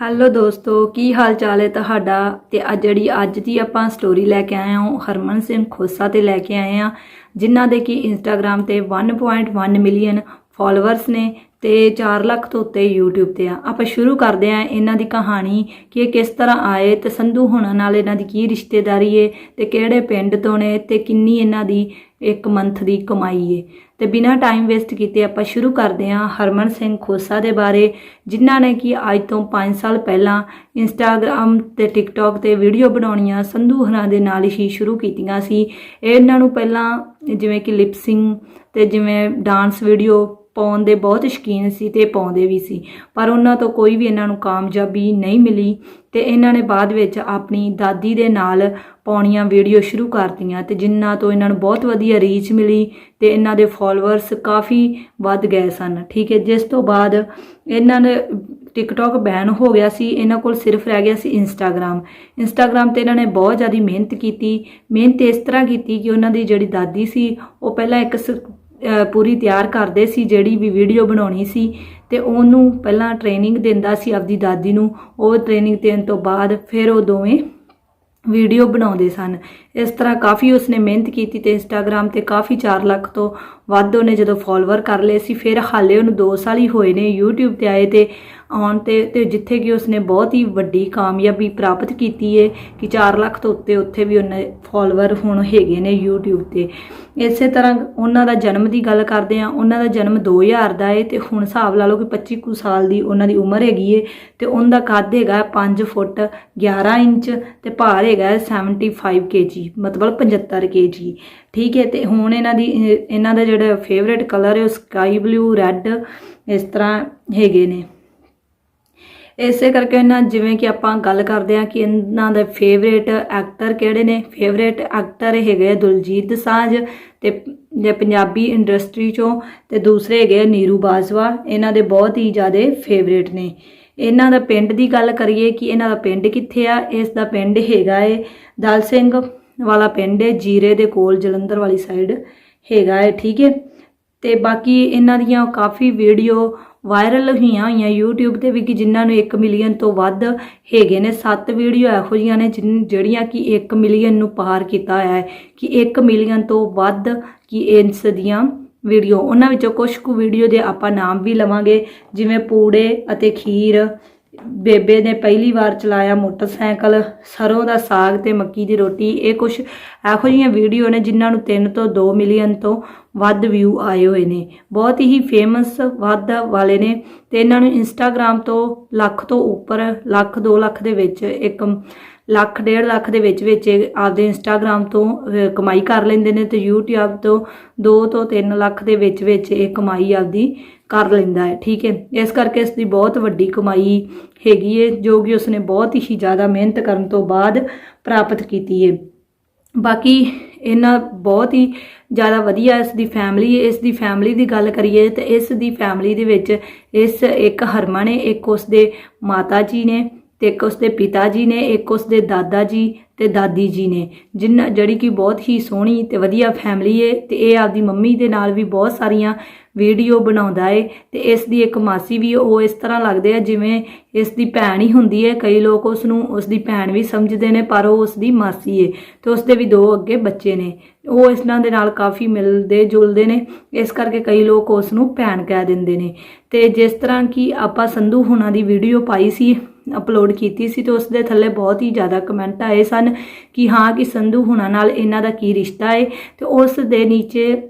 Hello ਦੋਸਤੋ, ਕੀ ਹਾਲ ਚਾਲ ਹੈ ਤੁਹਾਡਾ? ਤੇ ਅੱਜ ਜਿਹੜੀ ਅੱਜ ਦੀ ਆਪਾਂ ਸਟੋਰੀ ਲੈ ਕੇ ਆਏ ਹਾਂ, ਉਹ ਹਰਮਨ ਸਿੰਘ ਖੋਸਾ ਤੇ ਲੈ ਕੇ ਆਏ ਹਾਂ, ਜਿਨ੍ਹਾਂ ਦੇ ਕਿ ਇੰਸਟਾਗ੍ਰam ਤੇ 1.1 ਮਿਲੀਅਨ ਫਾਲੋਅਰਸ ਨੇ ਤੇ 4 ਲੱਖ ਤੋਂ ਉੱਤੇ YouTube ਤੇ ਆ। ਆਪਾਂ ਸ਼ੁਰੂ ਕਰਦੇ ਹਾਂ ਇਹਨਾਂ ਦੀ ਕਹਾਣੀ ਕਿ ਇਹ ਕਿਸ ਤਰ੍ਹਾਂ ਆਏ ਤੇ ਸੰਧੂ ਹੁਣਾਂ ਨਾਲ ਇਹਨਾਂ ਦੀ ਕੀ ਰਿਸ਼ਤੇਦਾਰੀ ਏ ਤੇ ਕਿਹੜੇ ਪਿੰਡ ਤੋਂ ਨੇ ਤੇ ਕਿੰਨੀ ਇਹਨਾਂ ਦੀ ਇੱਕ ਮੰਥ ਦੀ ਕਮਾਈ ਏ। ਤੇ ਬਿਨਾਂ ਟਾਈਮ ਵੇਸਟ ਕੀਤੇ ਆਪਾਂ ਸ਼ੁਰੂ ਕਰਦੇ ਹਾਂ ਹਰਮਨ ਸਿੰਘ ਖੋਸਾ ਦੇ ਬਾਰੇ, ਜਿਨ੍ਹਾਂ ਨੇ ਕਿ ਅੱਜ ਤੋਂ 5 ਸਾਲ ਪਹਿਲਾਂ ਇੰਸਟਾਗ੍ਰam ਤੇ ਟਿਕਟੌਕ ਤੇ ਵੀਡੀਓ ਬਣਾਉਣੀਆਂ ਸੰਧੂ ਹੁਣਾਂ ਦੇ ਨਾਲ ਹੀ ਸ਼ੁਰੂ ਕੀਤੀਆਂ ਸੀ। ਇਹਨਾਂ ਨੂੰ ਪਹਿਲਾਂ ਜਿਵੇਂ ਕਿ ਲਿਪਸਿੰਗ ਤੇ ਜਿਵੇਂ ਡਾਂਸ ਵੀਡੀਓ ਪਾਉਣ ਦੇ ਬਹੁਤ ਸ਼ੌਕੀਨ ਸੀ ਤੇ ਪਾਉਂਦੇ ਵੀ ਸੀ। ਪਰ ਉਹਨਾਂ ਤੋਂ ਕੋਈ ਵੀ ਇਹਨਾਂ ਨੂੰ ਕਾਮਯਾਬੀ ਨਹੀਂ ਮਿਲੀ ਤੇ ਇਹਨਾਂ ਨੇ ਬਾਅਦ ਵਿੱਚ ਆਪਣੀ ਦਾਦੀ ਦੇ ਨਾਲ ਪਾਉਣੀਆਂ ਵੀਡੀਓ ਸ਼ੁਰੂ ਕਰਤੀਆਂ ਤੇ ਜਿਨ੍ਹਾਂ ਤੋਂ ਇਹਨਾਂ ਨੂੰ ਬਹੁਤ ਵਧੀਆ ਰੀਚ ਮਿਲੀ ਤੇ ਇਹਨਾਂ ਦੇ ਫਾਲੋਅਰਸ ਕਾਫੀ ਵੱਧ ਗਏ ਸਨ। ਠੀਕ ਹੈ, ਜਿਸ ਤੋਂ ਬਾਅਦ ਇਹਨਾਂ ਨੇ ਟਿਕਟੌਕ ਬੈਨ ਹੋ ਗਿਆ ਸੀ। ਇਹਨਾਂ ਕੋਲ ਸਿਰਫ ਰਹਿ ਗਿਆ ਸੀ ਇੰਸਟਾਗ੍ਰam ਇੰਸਟਾਗ੍ਰam ਤੇ ਇਹਨਾਂ ਨੇ ਬਹੁਤ ਜ਼ਿਆਦਾ ਮਿਹਨਤ ਕੀਤੀ। ਮਿਹਨਤ ਇਸ ਤਰ੍ਹਾਂ ਕੀਤੀ ਕਿ ਉਹਨਾਂ ਦੀ ਜਿਹੜੀ ਦਾਦੀ ਸੀ, ਉਹ ਪਹਿਲਾਂ ਇੱਕ ਸ- ਪੂਰੀ ਤਿਆਰ ਕਰਦੇ ਸੀ, ਜਿਹੜੀ ਵੀ ਵੀਡੀਓ ਬਣਾਉਣੀ ਸੀ ਤੇ ਉਹਨੂੰ ਪਹਿਲਾਂ ਟ੍ਰੇਨਿੰਗ ਦਿੰਦਾ ਸੀ ਆਪਦੀ ਦਾਦੀ ਨੂੰ। ਉਹ ਟ੍ਰੇਨਿੰਗ ਦੇਣ ਤੋਂ ਬਾਅਦ ਫਿਰ ਉਹ ਦੋਵੇਂ ਵੀਡੀਓ ਬਣਾਉਂਦੇ ਸਨ। ਇਸ ਤਰ੍ਹਾਂ ਕਾਫੀ ਉਸਨੇ ਮਿਹਨਤ ਕੀਤੀ ਤੇ ਇੰਸਟਾਗ੍ਰam ਤੇ ਕਾਫੀ 4 ਲੱਖ ਤੋਂ ਵੱਧ ਉਹਨੇ ਜਦੋਂ ਫਾਲੋਅਰ ਕਰ ਲਏ ਸੀ, ਫਿਰ ਹਾਲੇ ਉਹਨੂੰ 2 ਸਾਲ ਹੀ ਹੋਏ ਨੇ YouTube ਤੇ ਆਏ ਤੇ ਆਉਣ ਤੇ ਤੇ ਜਿੱਥੇ ਕਿ ਉਸਨੇ ਬਹੁਤ ਹੀ ਵੱਡੀ ਕਾਮਯਾਬੀ ਪ੍ਰਾਪਤ ਕੀਤੀ ਹੈ ਕਿ 4 ਲੱਖ ਤੋਂ ਉੱਤੇ ਉੱਥੇ ਵੀ ਉਹਨੇ ਫਾਲੋਅਰ ਹੁਣ ਹੈਗੇ ਨੇ YouTube ਤੇ। ਇਸੇ ਤਰ੍ਹਾਂ ਉਹਨਾਂ ਦਾ ਜਨਮ ਦੀ ਗੱਲ ਕਰਦੇ ਆ ਉਹਨਾਂ ਦਾ ਜਨਮ 2000 ਦਾ ਏ, ਤੇ ਹੁਣ ਹਿਸਾਬ ਲਾ ਲਓ ਕਿ 25 ਕੁ ਸਾਲ ਦੀ ਉਹਨਾਂ ਦੀ ਉਮਰ ਹੈਗੀ ਏ, ਤੇ ਉਹਦਾ ਕੱਦ ਹੈਗਾ 5 ਫੁੱਟ 11 ਇੰਚ ਤੇ ਭਾਰ ਹੈਗਾ 75 kg, ਮਤਲਬ 75 kg ਠੀਕ ਹੈ ਤੇ ਹੁਣ ਇਹਨਾਂ ਦੀ, ਇਹਨਾਂ ਦਾ ਜਿਹੜਾ ਫੇਵਰੇਟ ਕਲਰ ਹੈ ਉਹ ਸਕਾਈ ਬਲੂ ਰੈੱਡ ਇਸ ਤਰ੍ਹਾਂ ਹੈਗੇ ਨੇ। ਇਸੇ ਕਰਕੇ ਇਹਨਾਂ ਜਿਵੇਂ ਕਿ ਆਪਾਂ ਗੱਲ ਕਰਦੇ ਹਾਂ ਕਿ ਇਹਨਾਂ ਦੇ ਫੇਵਰੇਟ ਐਕਟਰ ਕਿਹੜੇ ਨੇ? ਫੇਵਰੇਟ ਐਕਟਰ ਹੈਗੇ ਆ ਦਿਲਜੀਤ ਦੋਸਾਂਝ ਤੇ ਜੇ ਪੰਜਾਬੀ ਇੰਡਸਟਰੀ ਚੋਂ ਤੇ ਦੂਸਰੇ ਹੈਗੇ ਆ ਨੀਰੂ ਬਾਜਵਾ। ਇਹਨਾਂ ਦੇ ਬਹੁਤ ਹੀ ਜ਼ਿਆਦਾ ਫੇਵਰੇਟ ਨੇ। ਇਹਨਾਂ ਦਾ ਪਿੰਡ ਦੀ ਗੱਲ ਕਰੀਏ ਕਿ ਇਹਨਾਂ ਦਾ ਪਿੰਡ ਕਿੱਥੇ ਆ? ਇਸ ਦਾ ਪਿੰਡ ਹੈਗਾ ਏ ਦਲ ਸਿੰਘ ਵਾਲਾ ਪਿੰਡ ਹੈ ਜੀਰੇ ਦੇ ਕੋਲ ਜਲੰਧਰ ਵਾਲੀ ਸਾਈਡ ਹੈਗਾ ਹੈ ਠੀਕ ਹੈ ਤੇ ਬਾਕੀ ਇਹਨਾਂ ਦੀਆਂ ਕਾਫੀ ਵੀਡੀਓ ਵਾਇਰਲ ਹੋਈਆਂ ਹੋਈਆਂ YouTube ਤੇ ਵੀ ਕਿ ਜਿਨ੍ਹਾਂ ਨੂੰ 1 ਮਿਲੀਅਨ ਤੋਂ ਵੱਧ ਹੈਗੇ ਨੇ। 7 ਵੀਡੀਓ ਇਹੋ ਜਿਹੀਆਂ ਨੇ ਜਿਨ- ਜਿਹੜੀਆਂ ਕਿ 1 ਮਿਲੀਅਨ ਨੂੰ ਪਾਰ ਕੀਤਾ ਹੋਇਆ ਹੈ ਕਿ 1 ਮਿਲੀਅਨ ਤੋਂ ਵੱਧ ਕਿ ਇਸ ਦੀਆਂ ਵੀਡੀਓ। ਉਹਨਾਂ ਵਿੱਚੋਂ ਕੁਝ ਕੁ ਵੀਡੀਓ ਦੇ ਆਪਾਂ ਨਾਮ ਵੀ ਲਵਾਂਗੇ, ਜਿਵੇਂ ਪੂੜੇ ਅਤੇ ਖੀਰ। ਬੇਬੇ ਨੇ ਪਹਿਲੀ ਵਾਰ ਚਲਾਇਆ ਮੋਟਰਸਾਈਕਲ, ਸਰੋਂ ਦਾ ਸਾਗ ਤੇ ਮੱਕੀ ਦੀ ਰੋਟੀ। ਇਹ ਕੁਝ ਇਹੋ ਜਿਹੀਆਂ ਵੀਡੀਓ ਨੇ ਜਿਨ੍ਹਾਂ ਨੂੰ 3 ਤੋਂ 2 ਮਿਲੀਅਨ ਤੋਂ ਵੱਧ ਵਿਊ ਆਏ ਹੋਏ ਨੇ। ਬਹੁਤ ਹੀ ਫੇਮਸ ਵੱਧ ਵਾਲੇ ਨੇ ਤੇ ਇਹਨਾਂ ਨੂੰ ਇੰਸਟਾਗ੍ਰam ਤੋਂ ਲੱਖ ਤੋਂ ਉੱਪਰ, ਲੱਖ 2 ਲੱਖ ਦੇ ਵਿੱਚ ਇੱਕ ਲੱਖ, ਡੇਢ ਲੱਖ ਦੇ ਵਿੱਚ ਵਿੱਚ ਇਹ ਆਪਦੇ ਇੰਸਟਾਗ੍ਰam ਤੋਂ ਕਮਾਈ ਕਰ ਲੈਂਦੇ ਨੇ ਤੇ YouTube ਤੋਂ 2 ਤੋਂ 3 ਲੱਖ ਦੇ ਵਿੱਚ ਵਿੱਚ ਇਹ ਕਮਾਈ ਆਪਦੀ ਕਰ ਲੈਂਦਾ ਹੈ, ਠੀਕ ਹੈ? ਇਸ ਕਰਕੇ ਇਸ ਦੀ ਬਹੁਤ ਵੱਡੀ ਕਮਾਈ ਹੈਗੀ ਹੈ, ਜੋ ਕਿ ਉਸਨੇ ਬਹੁਤ ਹੀ ਜ਼ਿਆਦਾ ਮਿਹਨਤ ਕਰਨ ਤੋਂ ਬਾਅਦ ਪ੍ਰਾਪਤ ਕੀਤੀ ਹੈ। ਬਾਕੀ ਇਹਨਾਂ ਬਹੁਤ ਹੀ ਜ਼ਿਆਦਾ ਵਧੀਆ ਇਸ ਦੀ ਫੈਮਿਲੀ ਇਸ ਦੀ ਫੈਮਿਲੀ ਦੀ ਗੱਲ ਕਰੀਏ ਤਾਂ ਇਸ ਦੀ ਫੈਮਿਲੀ ਦੇ ਵਿੱਚ ਇਸ ਇੱਕ ਹਰਮਨ ਹੈ, ਇੱਕ ਉਸ ਦੇ ਮਾਤਾ ਜੀ ਨੇ ਤੇ ਇੱਕ ਉਸਦੇ ਪਿਤਾ ਜੀ ਨੇ, ਇੱਕ ਉਸਦੇ ਦਾਦਾ ਜੀ ਤੇ ਦਾਦੀ ਜੀ ਨੇ। ਜਿਨ੍ਹਾਂ ਜਿਹੜੀ ਕਿ ਬਹੁਤ ਹੀ ਸੋਹਣੀ ਤੇ ਵਧੀਆ ਫੈਮਿਲੀ ਹੈ ਤੇ ਇਹ ਆਪਦੀ ਮੰਮੀ ਦੇ ਨਾਲ ਵੀ ਬਹੁਤ ਸਾਰੀਆਂ ਵੀਡੀਓ ਬਣਾਉਂਦਾ ਏ ਤੇ ਇਸ ਦੀ ਇੱਕ ਮਾਸੀ ਵੀ ਉਹ ਇਸ ਤਰ੍ਹਾਂ ਲੱਗਦੇ ਆ ਜਿਵੇਂ ਇਸ ਦੀ ਭੈਣ ਹੀ ਹੁੰਦੀ ਹੈ ਕਈ ਲੋਕ ਉਸ ਨੂੰ ਉਸ ਦੀ ਭੈਣ ਵੀ ਸਮਝਦੇ ਨੇ ਪਰ ਉਹ ਉਸ ਦੀ ਮਾਸੀ ਏ ਤੇ ਉਸ ਦੇ ਵੀ ਦੋ ਅੱਗੇ ਬੱਚੇ ਨੇ। ਉਹ ਇਸ ਨਾਲ ਦੇ ਨਾਲ ਕਾਫੀ ਮਿਲਦੇ ਜੁਲਦੇ ਨੇ। ਇਸ ਕਰਕੇ ਕਈ ਲੋਕ ਉਸ ਨੂੰ ਭੈਣ ਕਹਿ ਦਿੰਦੇ ਨੇ। ਤੇ ਜਿਸ ਤਰ੍ਹਾਂ ਕਿ ਆਪਾਂ ਸੰਧੂ ਹੁਣਾਂ ਦੀ ਵੀਡੀਓ ਪਾਈ ਸੀ ਅਪਲੋਡ ਕੀਤੀ ਸੀ ਤੇ ਉਸ ਦੇ ਥੱਲੇ ਬਹੁਤ ਹੀ ਜ਼ਿਆਦਾ ਕਮੈਂਟ ਆਏ ਸਨ ਕਿ ਹਾਂ ਕਿ ਸੰਧੂ ਹੁਣਾਂ ਨਾਲ ਇਹਨਾਂ ਦਾ ਕੀ ਰਿਸ਼ਤਾ ਹੈ ਤੇ ਉਸ ਦੇ ਨੀਚੇ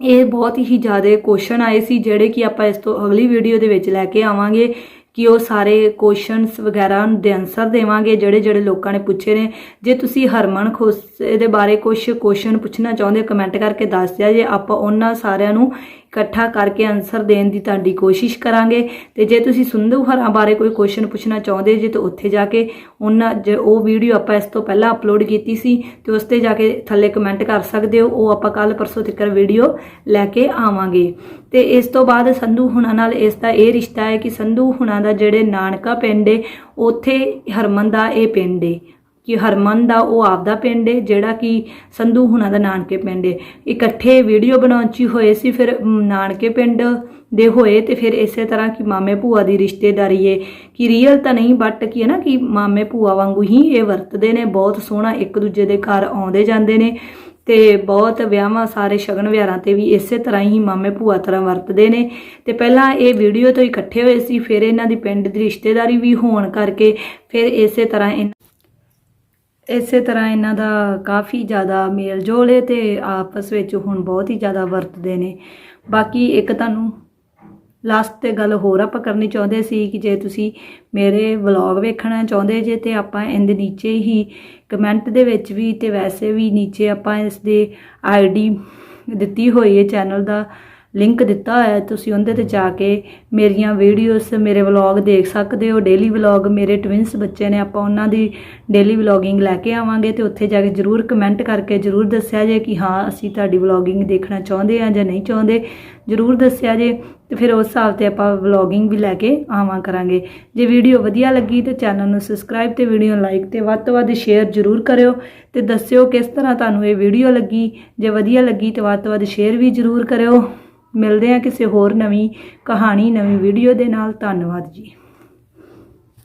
ਇਹ ਬਹੁਤ ਹੀ ਜ਼ਿਆਦਾ ਕੁਐਸਚਨ ਆਏ ਸੀ ਜਿਹੜੇ ਕਿ ਆਪਾਂ ਇਸ ਤੋਂ ਅਗਲੀ ਵੀਡੀਓ ਦੇ ਵਿੱਚ ਲੈ ਕੇ ਆਵਾਂਗੇ ਕਿ ਉਹ ਸਾਰੇ ਕੁਐਸਚਨਸ ਵਗੈਰਾ ਦੇ ਆਨਸਰ ਦੇਵਾਂਗੇ ਜਿਹੜੇ ਜਿਹੜੇ ਲੋਕਾਂ ਨੇ ਪੁੱਛੇ ਨੇ। ਜੇ ਤੁਸੀਂ ਹਰਮਨ ਖੋਸੇ ਦੇ ਬਾਰੇ ਕੁਝ ਕੁਐਸਚਨ ਪੁੱਛਣਾ ਚਾਹੁੰਦੇ ਕਮੈਂਟ ਕਰਕੇ ਦੱਸ ਦਿਆ ਜੇ ਆਪਾਂ ਉਹਨਾਂ ਸਾਰਿਆਂ ਨੂੰ ਇਕੱਠਾ ਕਰਕੇ ਆਨਸਰ ਦੇਣ ਦੀ ਤੁਹਾਡੀ ਕੋਸ਼ਿਸ਼ ਕਰਾਂਗੇ। ਤੇ ਜੇ ਤੁਸੀਂ ਸੰਧੂ ਹਰਾਂ ਬਾਰੇ ਕੋਈ ਕੁਐਸਚਨ ਪੁੱਛਣਾ ਚਾਹੁੰਦੇ ਜੇ ਤਾਂ ਉੱਥੇ ਜਾ ਕੇ ਉਹਨਾਂ ਜੇ ਉਹ ਵੀਡੀਓ ਆਪਾਂ ਇਸ ਤੋਂ ਪਹਿਲਾਂ ਅਪਲੋਡ ਕੀਤੀ ਸੀ ਤੇ ਉਸ ਤੇ ਜਾ ਕੇ ਥੱਲੇ ਕਮੈਂਟ ਕਰ ਸਕਦੇ ਹੋ। ਉਹ ਆਪਾਂ ਕੱਲ ਪਰਸੋਂ ਤੱਕ ਵੀਡੀਓ ਲੈ ਕੇ ਆਵਾਂਗੇ। ਤੇ ਇਸ ਤੋਂ ਬਾਅਦ ਸੰਧੂ ਹੁਣਾਂ ਨਾਲ ਇਸ ਦਾ ਇਹ ਰਿਸ਼ਤਾ ਹੈ ਕਿ ਸੰਧੂ ਹੁਣਾਂ ਦਾ ਜਿਹੜੇ ਨਾਨਕਾ ਪਿੰਡ ਏ, ਉੱਥੇ ਹਰਮਨ ਦਾ ਇਹ ਪਿੰਡ ਏ। ਕਿ ਹਰਮਨ ਦਾ, ਉਹ ਆਪਦਾ ਪਿੰਡ ਹੈ ਜਿਹੜਾ ਕਿ ਸੰਧੂ ਹੁਣਾਂ ਦਾ ਨਾਨਕੇ ਪਿੰਡ ਹੈ ਇਕੱਠੇ ਵੀਡੀਓ ਬਣਾਉਣ 'ਚ ਹੋਏ ਸੀ, ਫਿਰ ਨਾਨਕੇ ਪਿੰਡ ਦੇ ਹੋਏ ਤੇ ਫਿਰ ਇਸੇ ਤਰ੍ਹਾਂ ਕਿ ਮਾਮੇ ਭੂਆ ਦੀ ਰਿਸ਼ਤੇਦਾਰੀ ਏ। ਕਿ ਰੀਅਲ ਤਾਂ ਨਹੀਂ ਬਟ ਕੀ ਹੈ ਨਾ ਕਿ ਮਾਮੇ ਭੂਆ ਵਾਂਗੂ ਹੀ ਇਹ ਵਰਤਦੇ ਨੇ, ਬਹੁਤ ਸੋਹਣਾ ਇੱਕ ਦੂਜੇ ਦੇ ਘਰ ਆਉਂਦੇ ਜਾਂਦੇ ਨੇ ਤੇ ਬਹੁਤ ਵਿਆਹਾਂ ਸਾਰੇ ਸ਼ਗਨ ਵਿਹਾਰਾਂ ਤੇ ਵੀ ਇਸੇ ਤਰ੍ਹਾਂ ਹੀ ਮਾਮੇ ਭੂਆ ਤਰ੍ਹਾਂ ਵਰਤਦੇ ਨੇ। ਤੇ ਪਹਿਲਾਂ ਇਹ ਵੀਡੀਓ ਤੋਂ ਇਕੱਠੇ ਹੋਏ ਸੀ, ਫਿਰ ਇਹਨਾਂ ਦੀ ਪਿੰਡ ਦੀ ਰਿਸ਼ਤੇਦਾਰੀ ਵੀ ਹੋਣ ਕਰਕੇ ਫਿਰ ਇਸੇ ਤਰ੍ਹਾਂ ਇਨ- ਇਸੇ ਤਰ੍ਹਾਂ ਇਹਨਾਂ ਦਾ ਕਾਫੀ ਜ਼ਿਆਦਾ ਮੇਲ ਜੋਲ ਹੈ ਤੇ ਆਪਸ ਵਿੱਚ ਹੁਣ ਬਹੁਤ ਹੀ ਜ਼ਿਆਦਾ ਵਰਤਦੇ ਨੇ। ਬਾਕੀ ਇੱਕ ਤੁਹਾਨੂੰ ਲਾਸਟ ਤੇ ਗੱਲ ਹੋਰ ਆਪਾਂ ਕਰਨੀ ਚਾਹੁੰਦੇ ਸੀ ਕਿ ਜੇ ਤੁਸੀਂ ਮੇਰੇ ਵਲੌਗ ਵੇਖਣਾ ਚਾਹੁੰਦੇ ਜੇ ਤੇ ਆਪਾਂ ਇਹਦੇ ਨੀਚੇ ਹੀ ਕਮੈਂਟ ਦੇ ਵਿੱਚ ਵੀ ਤੇ ਵੈਸੇ ਵੀ ਨੀਚੇ ਆਪਾਂ ਇਸ ਦੇ ਆਈਡੀ ਦਿੱਤੀ ਹੋਈ ਹੈ ਚੈਨਲ ਦਾ। ਲਿੰਕ ਦਿੱਤਾ ਹੋਇਆ ਤੁਸੀਂ ਉਹਦੇ ਤੇ ਜਾ ਕੇ ਮੇਰੀਆਂ ਵੀਡੀਓਜ਼ ਮੇਰੇ ਵਲੌਗ ਦੇਖ ਸਕਦੇ ਹੋ ਡੇਲੀ ਵਲੌਗ ਮੇਰੇ ਟਵਿੰਸ ਬੱਚੇ ਨੇ, ਆਪਾਂ ਉਹਨਾਂ ਦੀ ਡੇਲੀ ਵਲੌਗਿੰਗ ਲੈ ਕੇ ਆਵਾਂਗੇ ਤੇ ਉੱਥੇ ਜਾ ਕੇ ਜਰੂਰ ਕਮੈਂਟ ਕਰਕੇ ਜਰੂਰ ਦੱਸਿਆ ਜੇ ਕਿ ਹਾਂ, ਅਸੀਂ ਤੁਹਾਡੀ ਵਲੌਗਿੰਗ ਦੇਖਣਾ ਚਾਹੁੰਦੇ ਆ ਜਾਂ ਨਹੀਂ ਚਾਹੁੰਦੇ, ਜਰੂਰ ਦੱਸਿਆ ਜੇ ਤੇ ਫਿਰ ਉਸ ਹਿਸਾਬ ਤੇ ਆਪਾਂ ਵਲੌਗਿੰਗ ਵੀ ਲੈ ਕੇ ਆਵਾਂ ਕਰਾਂਗੇ। ਜੇ ਵੀਡੀਓ ਵਧੀਆ ਲੱਗੀ ਤੇ ਚੈਨਲ ਨੂੰ ਸਬਸਕ੍ਰਾਈਬ ਤੇ ਵੀਡੀਓ ਲਾਈਕ ਤੇ ਵੱਧ ਤੋਂ ਵੱਧ ਸ਼ੇਅਰ ਜਰੂਰ ਕਰਿਓ ਤੇ ਦੱਸਿਓ ਕਿਸ ਤਰ੍ਹਾਂ ਤੁਹਾਨੂੰ ਇਹ ਵੀਡੀਓ ਲੱਗੀ, ਜੇ ਵਧੀਆ ਲੱਗੀ ਤੇ ਵੱਧ ਤੋਂ ਵੱਧ ਸ਼ੇਅਰ ਵੀ ਜਰੂਰ ਕਰਿਓ। ਮਿਲਦੇ ਹਾਂ ਕਿਸੇ ਹੋਰ ਨਵੀਂ ਕਹਾਣੀ ਨਵੀਂ ਵੀਡੀਓ ਦੇ ਨਾਲ। ਧੰਨਵਾਦ ਜੀ।